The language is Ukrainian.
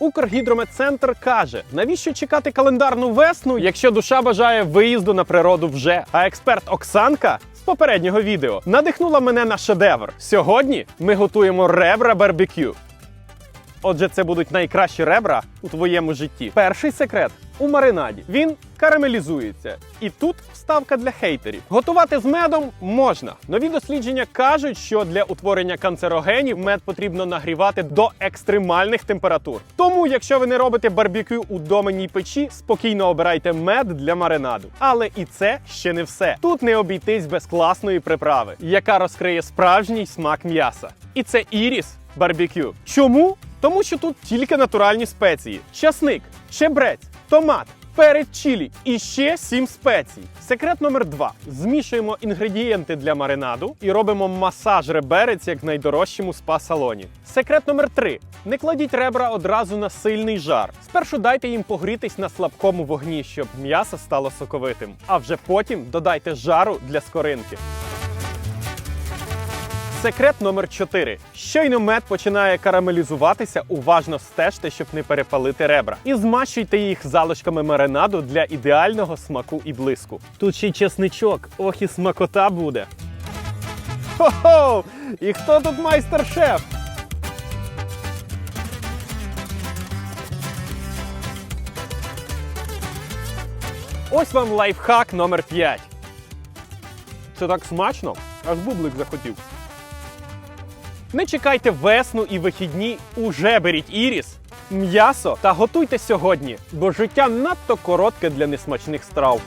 Укргідрометцентр каже, навіщо чекати календарну весну, якщо душа бажає виїзду на природу вже. А експерт Оксанка з попереднього відео надихнула мене на шедевр. Сьогодні ми готуємо ребра барбекю. Отже, це будуть найкращі ребра у твоєму житті. Перший секрет у маринаді. Він карамелізується. І тут вставка для хейтерів. Готувати з медом можна. Нові дослідження кажуть, що для утворення канцерогенів мед потрібно нагрівати до екстремальних температур. Тому, якщо ви не робите барбекю у доменній печі, спокійно обирайте мед для маринаду. Але і це ще не все. Тут не обійтись без класної приправи, яка розкриє справжній смак м'яса. І це іріс барбекю. Чому? Тому що тут тільки натуральні спеції: часник, чебрець, томат, перець чилі і ще сім спецій. Секрет номер два: змішуємо інгредієнти для маринаду і робимо масаж реберець як в найдорожчому спа-салоні. Секрет номер три: не кладіть ребра одразу на сильний жар. Спершу дайте їм погрітись на слабкому вогні, щоб м'ясо стало соковитим. А вже потім додайте жару для скоринки. Секрет номер 4. Щойно мед починає карамелізуватися, уважно стежте, щоб не перепалити ребра. І змащуйте їх залишками маринаду для ідеального смаку і блиску. Тут ще й чесничок, ох і смакота буде. Хо-хо! І хто тут майстер-шеф? Ось вам лайфхак номер 5. Це так смачно, аж бублик захотів. Не чекайте весну і вихідні, уже беріть іріс, м'ясо та готуйте сьогодні, бо життя надто коротке для несмачних страв.